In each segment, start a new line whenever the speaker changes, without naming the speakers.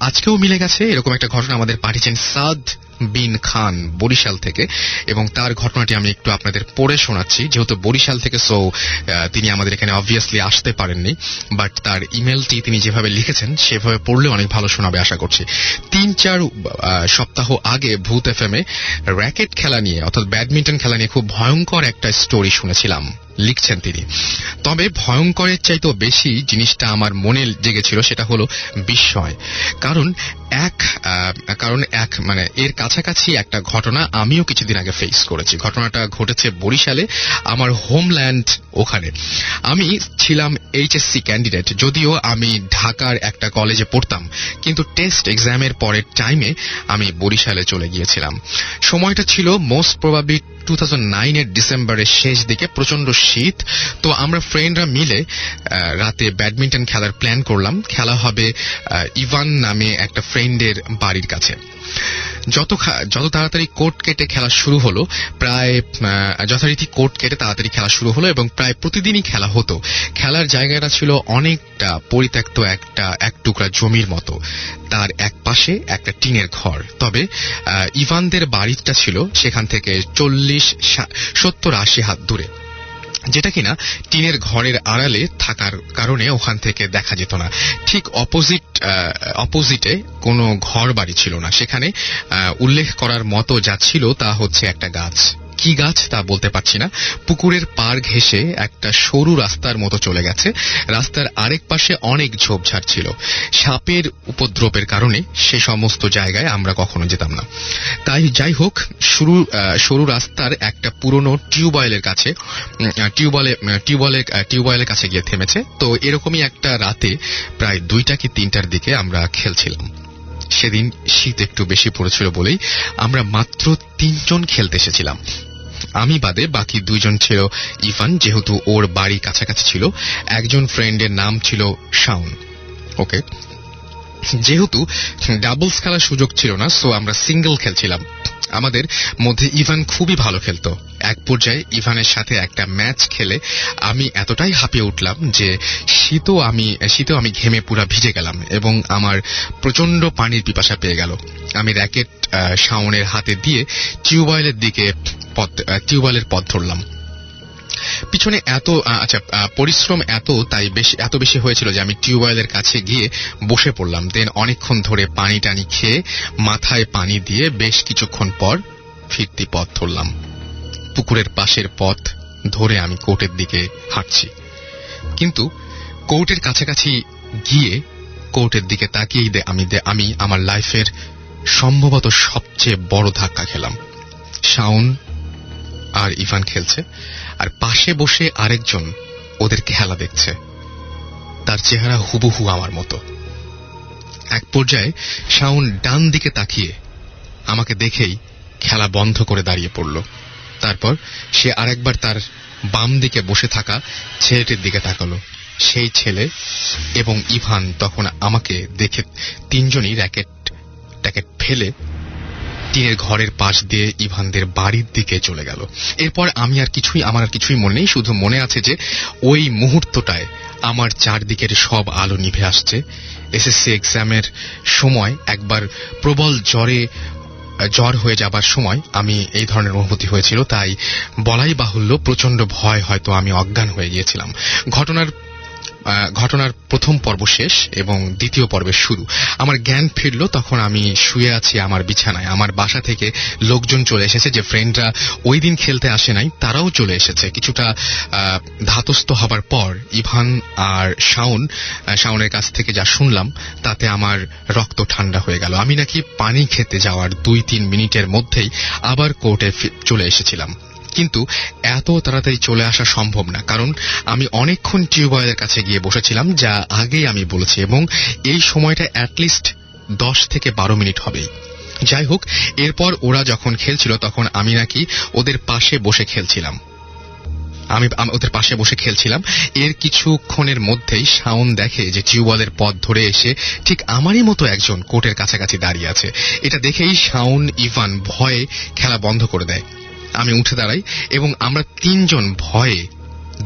আজকেও মিলে গেছে এরকম একটা ঘটনা আমাদের পাঠিয়েছেন সাদ বিন খান বরিশাল থেকে। এবং তার ঘটনাটি আমি একটু আপনাদের পড়ে শোনাচ্ছি। যেহেতু বরিশাল থেকে সো তিনি আমাদের এখানে অবভিয়াসলি আসতে পারেননি। বাট তার ইমেলটি তিনি যেভাবে লিখেছেন, সেভাবে পড়লে অনেক ভালো শোনাবে আশা করছি। তিন চার সপ্তাহ আগে ভূত এফ এম এ র্যাকেট খেলা নিয়ে, অর্থাৎ ব্যাডমিন্টন খেলা নিয়ে খুব ভয়ঙ্কর একটা স্টোরি শুনেছিলাম, লিখছেন তিনি। তবে ভয়ঙ্করের চাইতেও বেশি জিনিসটা আমার মনে জেগেছিল, সেটা হলো বিস্ময়। কারণ এক কারণ এক মানে এর কাছাকাছি একটা ঘটনা আমিও কিছুদিন আগে ফেস করেছি। ঘটনাটা ঘটেছে বরিশালে, আমার হোমল্যান্ড ওখানে। আমি ছিলাম এইচএসসি ক্যান্ডিডেট যদিও আমি ঢাকার একটা কলেজে পড়তাম, কিন্তু টেস্ট এক্সামের পরের টাইমে আমি বরিশালে চলে গিয়েছিলাম। সময়টা ছিল মোস্ট প্রবাবলি টু এর ডিসেম্বরের শেষ দিকে প্রচণ্ড শীত। তো আমরা ফ্রেন্ডরা মিলে রাতে ব্যাডমিন্টন খেলার প্ল্যান করলাম। খেলা হবে ইভান নামে একটা ফ্রেন্ডের বাড়ির কাছে। যত যত তাড়াতাড়ি কোর্ট কেটে খেলা শুরু হলো, প্রায় যথারীতি কোর্ট কেটে তাড়াতাড়ি খেলা শুরু হলো এবং প্রায় প্রতিদিনই খেলা হতো। খেলার জায়গাটা ছিল অনেকটা পরিত্যক্ত একটা, এক টুকরা জমির মতো। তার এক পাশে একটা টিনের ঘর। তবে ইভানদের বাড়িটা ছিল সেখান থেকে চল্লিশ সত্তর আশি হাত দূরে। যেটা কিনা টিনের ঘরের আড়ালে থাকার কারণে ওখান থেকে দেখা যেত না। ঠিক অপোজিট অপোজিটে কোনো ঘর বাড়ি ছিল না। সেখানে উল্লেখ করার মতো যা ছিল তা হচ্ছে একটা গাছ। কি গাছ তা বলতে পারছি না। পুকুরের পার ঘেঁষে একটা সরু রাস্তার মতো চলে গেছে। রাস্তার আরেক পাশে অনেক ঝোপঝাড় ছিল সাপের উপদ্রবের কারণে সে সমস্ত জায়গায় আমরা কখনো যেতাম না। তাই যাই হোক শুরু সরু রাস্তার একটা পুরনো টিউবওয়েলের কাছে টিউবওয়েলে টিউবওয়েলের আহ, টিউবওয়েলের কাছে গিয়ে থেমেছে। তো এরকমই একটা রাতে প্রায় দুইটা কি তিনটার দিকে আমরা খেলছিলাম। সেদিন শীত একটু বেশি পড়েছিল বলেই আমরা মাত্র তিনজন খেলতে এসেছিলাম। আমি বাদে বাকি দুইজন ছিল ইভান, যেহেতু ওর বাড়ি কাছাকাছি ছিল। একজন ফ্রেন্ডের নাম ছিল শাউন ওকে? যেহেতু ডাবলস খেলার সুযোগ ছিল না, সো আমরা সিঙ্গেল খেলছিলাম। আমাদের মধ্যে ইভান খুবই ভালো খেলতো। এক পর্যায়ে ইভানের সাথে একটা ম্যাচ খেলে আমি এতটাই হাঁপিয়ে উঠলাম যে শীতও আমি, শীতেও আমি ঘেমে পুরা ভিজে গেলাম এবং আমার প্রচণ্ড পানির পিপাসা পেয়ে গেল। আমি র্যাকেট শাওনের হাতে দিয়ে টিউবওয়েলের দিকে পথ টিউবওয়েলের পথ ধরলাম। পিছনে এত আচ্ছা পরিশ্রম এত, তাই বেশি, এত বেশি হয়েছিল যে আমি টিউবওয়েলের কাছে গিয়ে বসে পড়লাম। দেন অনেকক্ষণ ধরে পানি টানি খেয়ে মাথায় পানি দিয়ে বেশ কিছুক্ষণ পর ফিরতি পথ ধরলাম। পুকুরের পাশের পথ ধরে আমি কোর্টের দিকে হাঁটছি। কিন্তু কোর্টের কাছাকাছি গিয়ে কোর্টের দিকে তাকিয়েই দে- আমি দে- আমি আমার লাইফের সম্ভবত সবচেয়ে বড় ধাক্কা খেলাম। শাউন আর ইভান খেলছে। আর পাশে বসে আরেকজন ওদের খেলা দেখছে। তার চেহারা হুবহু আমার মতো। এক পর্যায়ে শাউন ডান দিকে তাকিয়ে আমাকে দেখেই খেলা বন্ধ করে দাঁড়িয়ে পড়ল। তারপর সে আরেকবার তার বাম দিকে বসে থাকা ছেলেটির দিকে তাকালো। সেই ছেলে এবং ইভান তখন আমাকে দেখে তিনজনই র্যাকেট ট্যাকেট ফেলে টিনের ঘরের পাশ দিয়ে ইভানদের বাড়ির দিকে চলে গেল। এরপর আমি আর কিছুই, আমার আর কিছুই মনে নেই, শুধু মনে আছে যে ওই মুহূর্তটায় আমার চারদিকের সব আলো নিভে আসছে। এসএসসি এক্সামের সময়, একবার প্রবল জ্বরে জ্বর হয়ে যাবার সময় আমি এই ধরনের অনুভূতি হয়েছিল, তাই বলাই বাহুল্য প্রচণ্ড ভয় হয়তো আমি অজ্ঞান হয়ে গিয়েছিলাম। ঘটনার ঘটনার প্রথম পর্ব শেষ এবং দ্বিতীয় পর্বের শুরু। আমার জ্ঞান ফিরল তখন আমি শুয়ে আছি আমার বিছানায়। আমার বাসা থেকে লোকজন চলে এসেছে যে ফ্রেন্ডরা ওই দিন খেলতে আসে নাই, তারাও চলে এসেছে। কিছুটা ধাতস্থ হবার পর ইভান আর শাওন শাওনের কাছ থেকে যা শুনলাম, তাতে আমার রক্ত ঠান্ডা হয়ে গেল। আমি নাকি পানি খেতে যাওয়ার দুই তিন মিনিটের মধ্যেই আবার কোর্টে চলে এসেছিলাম। কিন্তু এত তাড়াতাড়ি চলে আসা সম্ভব না, কারণ আমি অনেকক্ষণ টিউবওয়েলের কাছে গিয়ে বসেছিলাম, যা আগেই আমি বলেছি, এবং এই সময়টা অ্যাটলিস্ট দশ থেকে বারো মিনিট হবেই। যাই হোক, এরপর ওরা যখন খেলছিল, তখন আমি নাকি ওদের পাশে বসে খেলছিলাম। আমি ওদের পাশে বসে খেলছিলাম। এর কিছুক্ষণের মধ্যেই শাওন দেখে যে টিউবওয়েলের পথ ধরে এসে ঠিক আমারই মতো একজন কোর্টের কাছাকাছি দাঁড়িয়ে আছে। এটা দেখেই শাওন, ইভান ভয়ে খেলা বন্ধ করে দেয়। আমি উঠে দাঁড়াই এবং আমরা তিনজন ভয়ে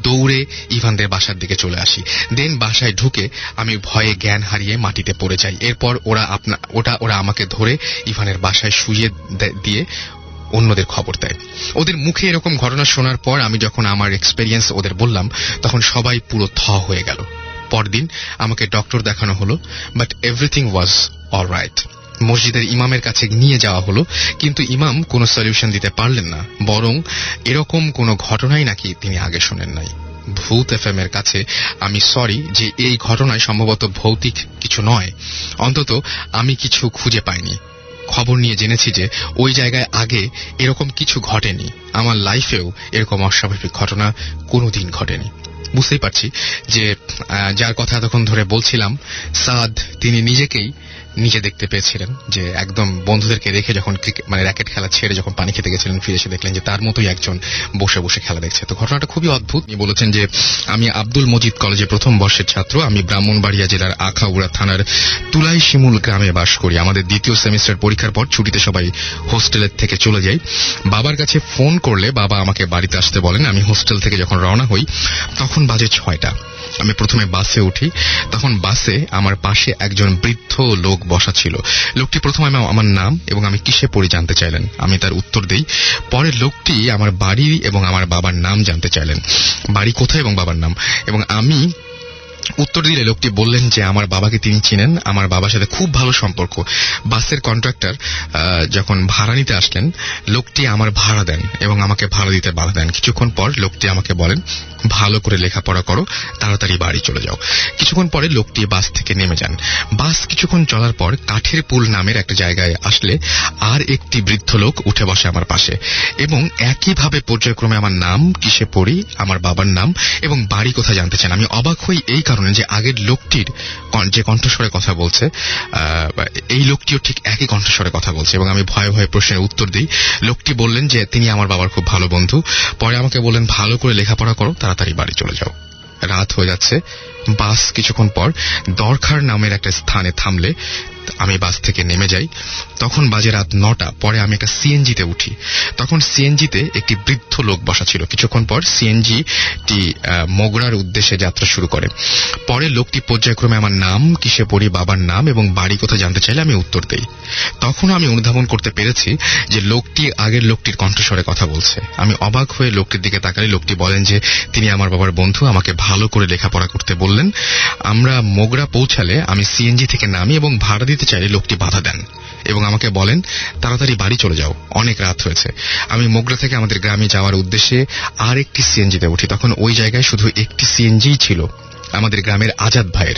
দৌড়ে ইভানদের বাসার দিকে চলে আসি। দেন বাসায় ঢুকে আমি ভয়ে জ্ঞান হারিয়ে মাটিতে পড়ে যাই। এরপর ওরা আপনা ওটা ওরা আমাকে ধরে ইভানের বাসায় শুইয়ে দে- দিয়ে অন্যদের খবর দেয়। ওদের মুখে এরকম ঘটনা শোনার পর আমি যখন আমার এক্সপেরিয়েন্স ওদের বললাম, তখন সবাই পুরো থ হয়ে গেল। পরদিন আমাকে ডক্টর দেখানো হলো but everything was all right মসজিদের ইমামের কাছে নিয়ে যাওয়া হলো, কিন্তু ইমাম কোনো সলিউশন দিতে পারলেন না, বরং এরকম কোনো ঘটনাই নাকি তিনি আগে শোনেন নাই। ভূত এফ এর কাছে আমি সরি যে এই ঘটনায় সম্ভবত ভৌতিক কিছু নয়, অন্তত আমি কিছু খুঁজে পাইনি। খবর নিয়ে জেনেছি যে ওই জায়গায় আগে এরকম কিছু ঘটেনি। আমার লাইফেও এরকম অস্বাভাবিক ঘটনা কোনোদিন ঘটেনি। বুঝতেই পারছি যে যার কথা এতক্ষণ ধরে বলছিলাম, সাদ তিনি নিজেকেই নিজে দেখতে পেয়েছিলেন, যে একদম বন্ধুদেরকে রেখে যখন ক্রিকেট মানে র্যাকেট খেলা ছেড়ে যখন পানি খেতে গেছিলেন, ফিরে এসে দেখলেন যে তার মতোই একজন বসে বসে খেলা দেখছে। তো ঘটনাটা খুবই অদ্ভুত। তিনি বলেছেন যে, আমি আব্দুল মজিদ কলেজে প্রথম বর্ষের ছাত্র, আমি ব্রাহ্মণবাড়িয়া জেলার আখাউড়া থানার তুলাই শিমুল গ্রামে বাস করি। আমাদের দ্বিতীয় সেমিস্টার পরীক্ষার পর ছুটিতে সবাই হোস্টেলের থেকে চলে যাই। বাবার কাছে ফোন করলে বাবা আমাকে বাড়িতে আসতে বলেন, আমি হোস্টেল থেকে যখন রওনা হই, তখন বাজে ছয়টা। আমি প্রথমে বাসে উঠি, তখন বাসে আমার পাশে একজন বৃদ্ধ লোক বসা ছিল। লোকটি প্রথমে আমা- আমার নাম এবং আমি কিসে পড়ি জানতে চাইলেন। আমি তার উত্তর দিই, পরে লোকটি আমার বাড়ি এবং আমার বাবার নাম জানতে চাইলেন। বাড়ি কোথায় এবং বাবার নাম? এবং আমি উত্তর দিলে লোকটি বললেন যে, আমার বাবাকে তিনি চিনেন। আমার বাবার সাথে খুব ভালো সম্পর্ক। বাসের কন্ট্রাক্টর যখন ভাড়া নিতে আসলেন, লোকটি আমার ভাড়া দেন এবং আমাকে ভাড়া দিতে বাধা দেন। কিছুক্ষণ পর লোকটি আমাকে বলেন, ভালো করে লেখাপড়া করো, তাড়াতাড়ি বাড়ি চলে যাও। কিছুক্ষণ পরে লোকটি বাস থেকে নেমে যান। বাস কিছুক্ষণ চলার পর কাঠের পুল নামের একটা জায়গায় আসলে আর একটি বৃদ্ধ লোক উঠে বসে আমার পাশে এবং একইভাবে পর্যায়ক্রমে আমার নাম, কিসে পড়ি, আমার বাবার নাম এবং বাড়ি কোথায় জানতে চান। আমি অবাক হই এই কারণে যে আগের লোকটির যে কণ্ঠস্বরে কথা বলছে এই লোকটিও ঠিক একই কণ্ঠস্বরে কথা বলছে। এবং আমি ভয়ে ভয়ে প্রশ্নের উত্তর দিই। লোকটি বললেন যে, তিনি আমার বাবার খুব ভালো বন্ধু। পরে আমাকে বললেন, ভালো করে লেখাপড়া করো, তাড়াতাড়ি বাড়ি চলে যাও। রাত হয়ে যাচ্ছে। বাস কিছুক্ষণ পর দরখার নামের একটা স্থানে থামলে আমি বাস থেকে নেমে যাই, তখন বাজে রাত নটা, পরে আমি একটা সিএনজিতে উঠি। তখন সিএনজিতে একটি বৃদ্ধ লোক বসা ছিল। কিছুক্ষণ পর সিএনজি টি মোগরার উদ্দেশ্যে যাত্রা শুরু করে। পরে লোকটি পর্যায়ক্রমে আমার নাম, কিসে পড়ি, বাবার নাম এবং বাড়ি কোথায় জানতে চাইলে আমি উত্তর দেই। তখন আমি অনুধাবন করতে পেরেছি যে লোকটি আগের লোকটির কণ্ঠস্বরে কথা বলছে। আমি অবাক হয়ে লোকটির দিকে তাকালে লোকটি বলেন যে, তিনি আমার বাবার বন্ধু, আমাকে ভালো করে লেখাপড়া করতে বললেন। আমরা মোগরা পৌঁছালে আমি সিএনজি থেকে নামি এবং ভাড়া দিতে চাইলে লোকটি বাধা দেন এবং আমাকে বলেন, তাড়াতাড়ি বাড়ি চলে যাও, অনেক রাত হয়েছে। আমি মোগরা থেকে আমাদের গ্রামে যাওয়ার উদ্দেশ্যে আর একটি সিএনজিতে উঠি। তখন ওই জায়গায় শুধু একটি সিএনজিই ছিল। আমাদের গ্রামের আজাদ ভাইয়ের।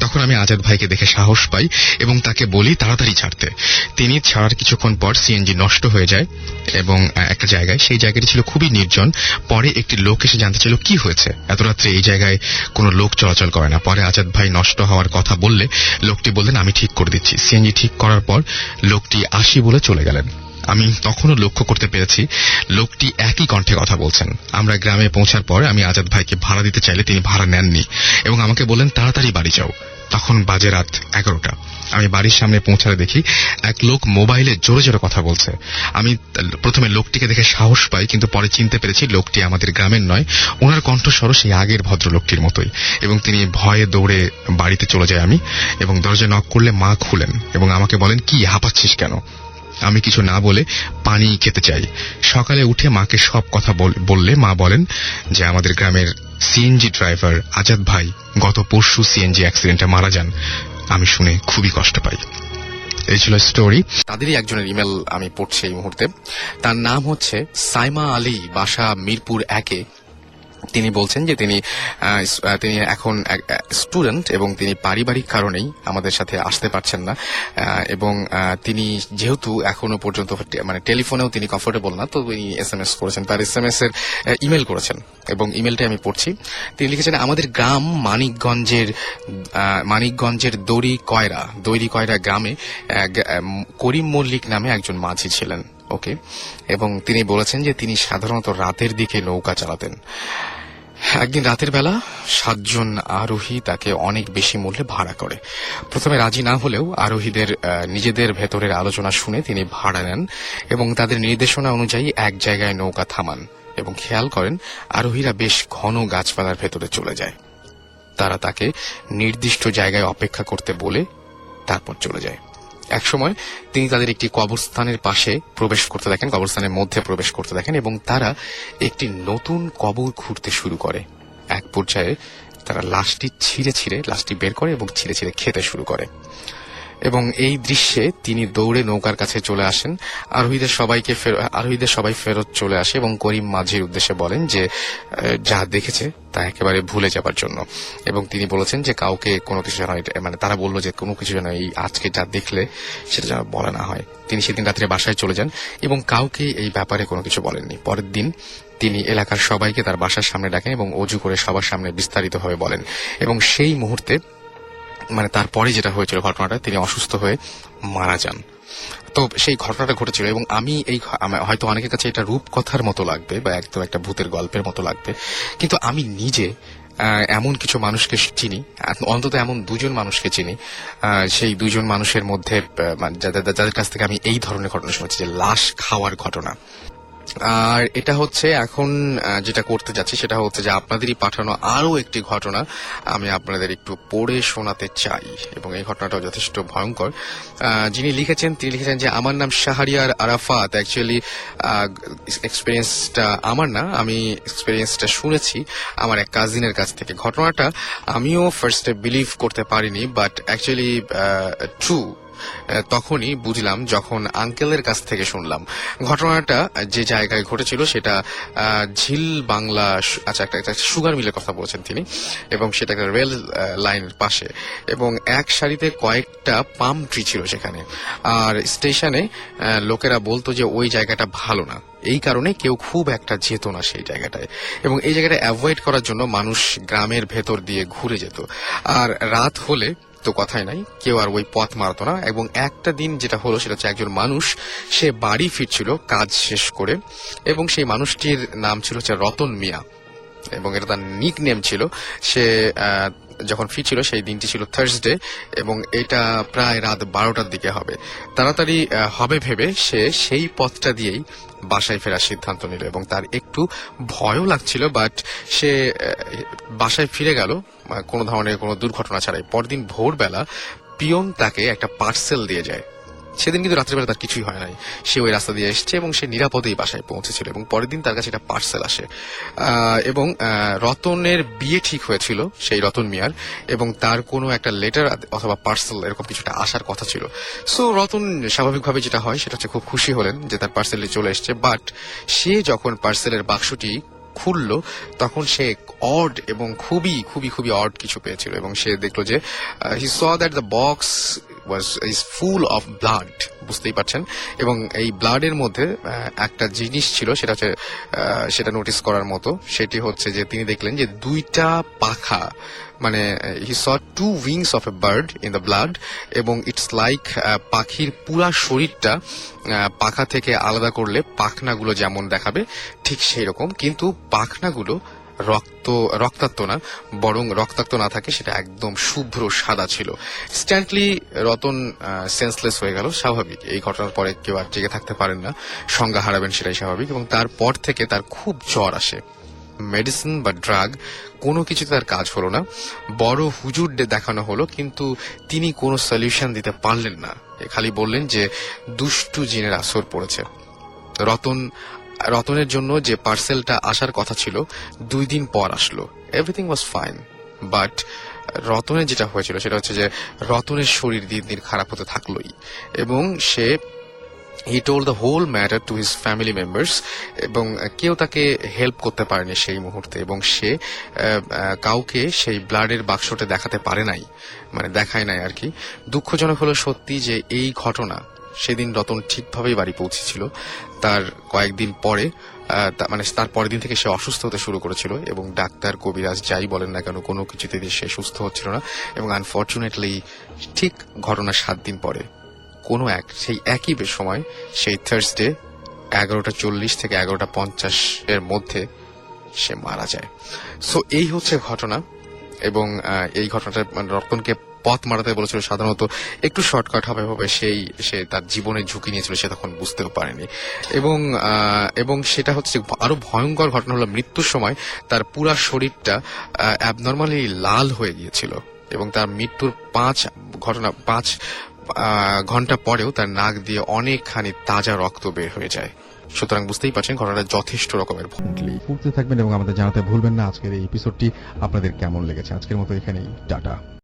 তখন আমি আজাদ ভাইকে দেখে সাহস পাই এবং তাকে বলি তাড়াতাড়ি ছাড়তে। তিনি ছাড়ার কিছুক্ষণ পর সিএনজি নষ্ট হয়ে যায় এবং একটা জায়গায়। সেই জায়গাটি ছিল খুবই নির্জন। পরে একটি লোক এসে জানতে চাইল, কি হয়েছে? এত রাত্রে এই জায়গায় কোনো লোক চলাচল করে না। পরে আজাদ ভাই নষ্ট হওয়ার কথা বললে, লোকটি বললেন, আমি ঠিক করে দিচ্ছি। সিএনজি ঠিক করার পর লোকটি আসি বলে চলে গেলেন। আমি তখনও লক্ষ্য করতে পেরেছি, লোকটি একই কণ্ঠে কথা বলছেন। আমরা গ্রামে পৌঁছার পর আমি আজাদ ভাইকে ভাড়া দিতে চাইলে তিনি ভাড়া নেননি এবং আমাকে বললেন, তাড়াতাড়ি বাড়ি যাও। তখন বাজে রাত এগারোটা। আমি বাড়ির সামনে পৌঁছালে দেখি এক লোক মোবাইলে জোরে জোরে কথা বলছে। আমি প্রথমে লোকটিকে দেখে সাহস পাই, কিন্তু পরে চিনতে পেরেছি লোকটি আমাদের গ্রামের নয় ওনার কণ্ঠস্বরও সেই আগের ভদ্রলোকটির মতোই। এবং তিনি ভয়ে দৌড়ে বাড়িতে চলে যায় আমি এবং দরজা নক করলে মা খুলেন এবং আমাকে বলেন, কি, হাঁপাচ্ছিস কেন? আমি কিছু না বলে পানি খেতে চাই। সকালে উঠে মাকে সব কথা বল- বললে মা বলেন যে আমাদের গ্রামের সিএনজি ড্রাইভার আজাদ ভাই গত পরশু সিএনজি অ্যাক্সিডেন্টে মারা যান। আমি শুনে খুবই কষ্ট পাই। এই ছিল স্টোরি। তাদেরই একজনের ইমেল আমি পড়ছি এই মুহূর্তে। তার নাম হচ্ছে সাইমা আলী, বাসা মিরপুর একে। তিনি বলছেন যে তিনি তিনি এখন স্টুডেন্ট এবং তিনি পারিবারিক কারণেই আমাদের সাথে আসতে পারছেন না। এবং তিনি যেহেতু এখনও পর্যন্ত মানে টেলিফোনেও তিনি কমফোর্টেবল না, তো তিনি এস এম এস করেছেন। তার এস এম এস এর ইমেল করেছেন এবং ইমেলটা আমি পড়ছি। তিনি লিখেছেন, আমাদের গ্রাম মানিকগঞ্জের মানিকগঞ্জের দড়ি কয়রা দৈরি কয়রা গ্রামে করিম মল্লিক নামে একজন মাঝি ছিলেন। ওকে। এবং তিনি বলেছেন যে তিনি সাধারণত রাতের দিকে নৌকা চালাতেন। একদিন রাতের বেলা সাতজন আরোহী তাকে অনেক বেশি মূল্যে ভাড়া করে। প্রথমে রাজি না হলেও আরোহীদের নিজেদের ভেতরের আলোচনা শুনে তিনি ভাড়া নেন এবং তাদের নির্দেশনা অনুযায়ী এক জায়গায় নৌকা থামান এবং খেয়াল করেন আরোহীরা বেশ ঘন গাছপালার ভেতরে চলে যায়। তারা তাকে নির্দিষ্ট জায়গায় অপেক্ষা করতে বলে তারপর চলে যায়। একসময় তিনি তাদের একটি কবরস্থানের পাশে প্রবেশ করতে দেখেন, কবরস্থানের মধ্যে প্রবেশ করতে দেখেন এবং তারা একটি নতুন কবর ঘুরতে শুরু করে। এক পর্যায়ে তারা লাশটি ছিঁড়ে ছিঁড়ে, লাশটি বের করে এবং ছিঁড়ে ছিঁড়ে খেতে শুরু করে। এবং এই দৃশ্যে তিনি দৌড়ে নৌকার কাছে চলে আসেন। আরোহীদের সবাইকে আরোহীদের সবাই ফেরত চলে আসে এবং করিম মাঝির উদ্দেশ্যে বলেন যে যা দেখেছে তা একেবারে ভুলে যাবার জন্য। এবং তিনি বলেছেন যে, কাউকে কোনো কিছু যেন মানে তারা বলল যে, কোনো কিছু যেন এই আজকে যা দেখলে সেটা যেন বলা না হয়। তিনি সেদিন রাত্রে বাসায় চলে যান এবং কাউকে এই ব্যাপারে কোনো কিছু বলেননি। পরের দিন তিনি এলাকার সবাইকে তার বাসার সামনে ডাকেন এবং অজু করে সবার সামনে বিস্তারিতভাবে বলেন। এবং সেই মুহূর্তে মানে তারপরে যেটা হয়েছিল ঘটনাটা, তিনি অসুস্থ হয়ে মারা যান। তো সেই ঘটনাটা ঘটেছিল এবং আমি এই হয়তো অনেকের কাছে এটা রূপকথার মতো লাগবে বা একদম একটা ভূতের গল্পের মতো লাগবে, কিন্তু আমি নিজে এমন কিছু মানুষকে চিনি অন্তত এমন দুজন মানুষকে চিনি সেই দুজন মানুষের মধ্যে মানে যাদের যাদের কাছ থেকে আমি এই ধরনের ঘটনা শুনেছি, যে লাশ খাওয়ার ঘটনা। আর এটা হচ্ছে এখন যেটা করতে যাচ্ছি সেটা হচ্ছে যে আপনাদেরই পাঠানো আরও একটি ঘটনা আমি আপনাদের একটু পড়ে শোনাতে চাই। এবং এই ঘটনাটাও যথেষ্ট ভয়ঙ্কর। যিনি লিখেছেন, তিনি লিখেছেন যে, আমার নাম শাহরিয়ার আরাফাত। অ্যাকচুয়ালি এক্সপিরিয়েন্সটা আমার না, আমি এক্সপিরিয়েন্সটা শুনেছি আমার এক কাজিনের কাছ থেকে। ঘটনাটা আমিও ফার্স্টে বিলিভ করতে পারিনি বাট অ্যাকচুয়ালি ট্রু তখনই বুঝলাম যখন আঙ্কেলের কাছ থেকে শুনলাম। ঘটনাটা যে জায়গায় ঘটেছিল সেটা ঝিল বাংলা আচ্ছা একটা একটা সুগার মিলের কথা বলছেন তিনি, এবং সেটা একটা রেল লাইনের পাশে, এবং এক সারিতে কয়েকটা পাম ট্রি ছিল সেখানে। আর স্টেশনে লোকেরা বলতো যে ওই জায়গাটা ভালো না। এই কারণে কেউ খুব একটা যেত না সেই জায়গাটায়। এবং এই জায়গাটা অ্যাভয়েড করার জন্য মানুষ গ্রামের ভেতর দিয়ে ঘুরে যেত। আর রাত হলে তো কথাই নাই। কেউ আর ওই পথ মারত না। এবং একটা দিন যেটা হলো, সেটা হচ্ছে একজন মানুষ, সে বাড়ি ফিরছিল, কাজ শেষ করে, এবং সেই মানুষটির নাম ছিল হচ্ছে রতন মিয়া। এবং এটা তার নিক নেম ছিল। সে যখন ফি ছিল, সেই দিনটি ছিল থার্সডে এবং এটা প্রায় রাত বারোটার দিকে হবে। তাড়াতাড়ি হবে ভেবে সে সেই পথটা দিয়েই বাসায় ফেরার সিদ্ধান্ত নিল এবং তার একটু ভয়ও লাগছিল বাট সে বাসায় ফিরে গেল। কোনো ধরনের কোনো দুর্ঘটনা ছাড়াই। পরদিন ভোরবেলা পিয়ন তাকে একটা পার্সেল দিয়ে যায়। সেদিন কিন্তু রাত্রিবেলা তার কিছুই হয় নাই। সে ওই রাস্তা দিয়ে এসছে এবং সে নিরাপদেই বাসায় পৌঁছেছিল এবং পরের দিন তার কাছে একটা পার্সেল আসে। এবং রতনের বিয়ে ঠিক হয়েছিল, সেই রতন মিয়ার, এবং তার কোনো একটা লেটার অথবা পার্সেল এরকম কিছুটা আসার কথা ছিল। সো রতন স্বাভাবিকভাবে যেটা হয়, সেটা হচ্ছে খুব খুশি হলেন যে তার পার্সেলটি চলে এসছে বাট সে যখন পার্সেলের বাক্সটি খুললো, তখন সে অড এবং খুবই খুবই খুবই অড কিছু পেয়েছিল এবং সে দেখল যে he saw that the box was is full of blood বুঝতেই পারছেন? এবং এই ব্লাডের মধ্যে একটা জিনিস ছিল, সেটা হচ্ছে সেটা নোটিস করার মতো। সেটি হচ্ছে যে তিনি দেখলেন যে দুইটা পাখা মানে he saw two wings of a bird in the blood এবং ইটস লাইক পাখির পুরা শরীরটা পাখা থেকে আলাদা করলে পাখনাগুলো যেমন দেখাবে, ঠিক সেই রকম কিন্তু পাখনাগুলো রক্ত, রক্তাক্ত না, বরং রক্তাক্ত না থাকে, সেটা একদম শুভ্র সাদা ছিল। স্ট্যান্টলি রতন সেন্সলেস হয়ে গেল, স্বাভাবিক। এই ঘটনার পরে কেউ আর জেগে থাকতে পারেন না, সংজ্ঞা হারাবেন সেটাই স্বাভাবিক, এবং তারপর থেকে তার খুব জ্বর আসে। মেডিসিন বা ড্রাগ কোনো কিছুতে তার কাজ হলো না। বড় হুজুর দেখানো হলো, কিন্তু তিনি কোনো সলিউশন দিতে পারলেন না। খালি বললেন যে, দুষ্টু জিনের আসর পড়েছে। রতন রতনের জন্য যে পার্সেলটা আসার কথা ছিল, দুই দিন পর আসলো। এভরিথিং ওয়াজ ফাইন বাট রতনের যেটা হয়েছিল, সেটা হচ্ছে যে রতনের শরীর দিন দিন খারাপ হতে থাকলোই। এবং সে he told the whole matter to his family members এবং কেউ তাকে হেল্প করতে পারেনি সেই মুহূর্তে, এবং সে কাউকে সেই ব্লাডের বাক্সটা দেখাতে পারে নাই। মানে দেখায় নাই আর কি। দুঃখজনক হলো সত্যি যে এই ঘটনা সেদিন রতন ঠিকভাবেই বাড়ি পৌঁছেছিল। তার কয়েকদিন পরে মানে তার পরের দিন থেকে সে অসুস্থ হতে শুরু করেছিল এবং ডাক্তার কবিরাজ যাই বলেন না কেন, কোনো কিছুতে সে সুস্থ হচ্ছিল না এবং আনফর্চুনেটলি ঠিক ঘটনার সাত দিন পরে, কোনো এক, সেই একই সময়, সেই থার্সডে এগারোটা চল্লিশ থেকে এগারোটা পঞ্চাশ এর মধ্যে সে মারা যায়। সো এই হচ্ছে ঘটনা এবং এই ঘটনাটা মানে রতনকে পথ মারাতে বলেছিল সাধারণত একটু শর্টকাট হবে হবে সেই, সে তার জীবনের ঝুঁকি নিয়েছিল, সে তখন বুঝতেও পারেনি। এবং এবং সেটা হচ্ছে আরও ভয়ঙ্কর ঘটনা হলো মৃত্যুর সময় তার পুরা শরীরটা অ্যাবনর্মালি লাল হয়ে গিয়েছিল এবং তার মৃত্যুর পাঁচ ঘটনা, পাঁচ ঘণ্টা পরেও তার নাক দিয়ে অনেকখানি তাজা রক্ত বের হয়ে যায়। সুতরাং বুঝতেই পারছেন ঘটনাটা যথেষ্ট রকমের।
পড়তে থাকবেন এবং আমাদের জানাতে ভুলবেন না। আজকের এই এপিসোডটি আপনাদের কেমন লেগেছে? আজকের মতো এখানেই। টাটা।